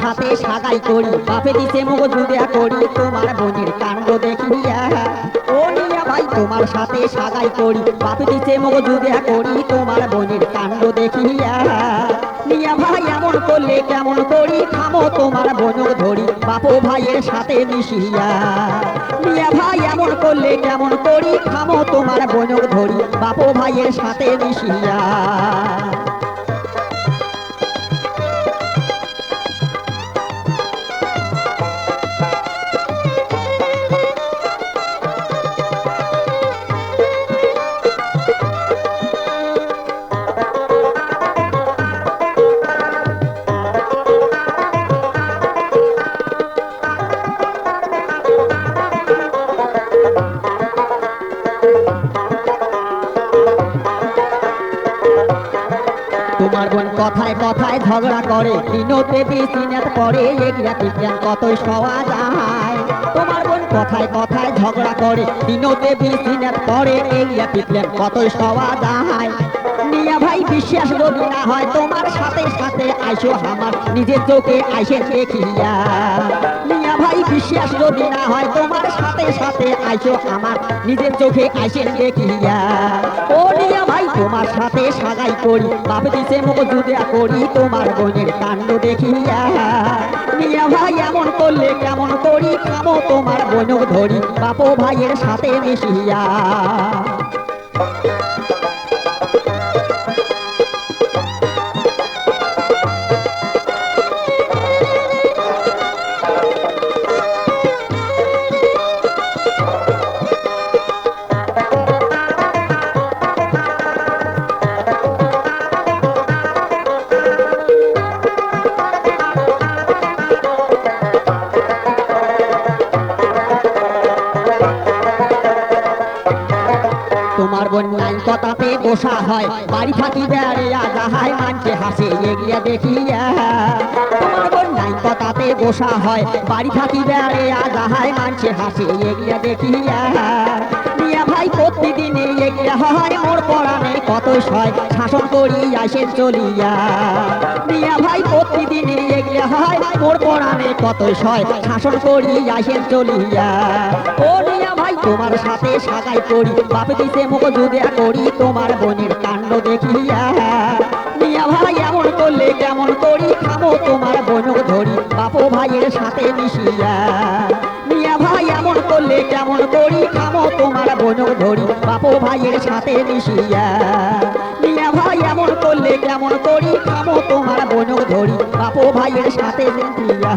সাথে সাগাই করি। বাপে দিছে মুখ জুড়িয়া করি। তোমার বোনের কাণ্ড দেখিয়া ও নিয়া ভাই, তোমার সাথে সাগাই করি। বাপে দিছে মুখ জুড়িয়া করি। তোমার বোনের কাণ্ড দেখিয়া নিয়া ভাই, এমন করলে কেমন করি? থামো তোমার বোনক ধরি। বাপু ভাইয়ের সাথে মিশিয়া নিয়া ভাই, এমন করলে কেমন করি? থামো তোমার বোনক ধরি। বাপু ভাইয়ের সাথে মিশিয়া তোমার বোন কথায় কথায় ঝগড়া করে। দিনতে বিচিনাত পরে এগিয়া বিজ্ঞান কতই সওয়া যায়। তোমার বোন কথায় কথায় ঝগড়া করে দিনতে বিচিনাত পরে এগিয়া বিজ্ঞান কতই সওয়া যায়। নিয়া ভাই, বিশ্বাস যদি না হয় তোমার সাথে সাথে আইসো আমার, নিজের চোখে আইসে দেখিয়া। নিয়া ভাই, বিশ্বাস যদি না হয় তোমার সাথে সাথে আইসো আমার, নিজের চোখে আইসে দেখিয়া। করি বাপ দিছে মুখ করি তোমার বোনের কাণ্ড দেখিয়া। মিয়া ভাই এমন করলে কেমন করি? খামো তোমার বোনক ধরি। বাপ ভাইয়ের সাথে মিশিয়া। তোমার কথাতে বসা হয়। বাড়ি থাকি বেড়িয়া যাহাই মানছে হাসে, এগিয়া দেখিয়া। তোমার নাই কথাতে বসা হয়। বাড়ি থাকি বেড়িয়া যাহাই মানছে হাসে, এগিয়া দেখিয়া। ভাই প্রতিদিন এগিয়া হয়, মোর পড়ানে কত সয়। শাসন করি আসে চলিয়া। মিয়া ভাই প্রতিদিন এগিয়া হয়, মোর পড়ানে কত সয়। শাসন করি আসে চলিয়া। ও মিয়া ভাই, তোমার সাথে সাগাই করি। বাপে দিতে মুখ জুদিয়া করি, তোমার বোনের কাণ্ড দেখিয়া। মিয়া ভাই, এমন করলে কেমন করি? খামো তোমার বোনক ধরি, বাপু ভাইয়ের সাথে মিশিয়া। ভাই, এমন করলে কেমন করি? খামো তোমার বোনক ধরি, বাপো ভাইয়ের সাথে মিশিয়া। মিয়া ভাই, এমন করলে কেমন করি? খামো তোমার বোনক ধরি, বাপো ভাইয়ের সাথে মিশিয়া।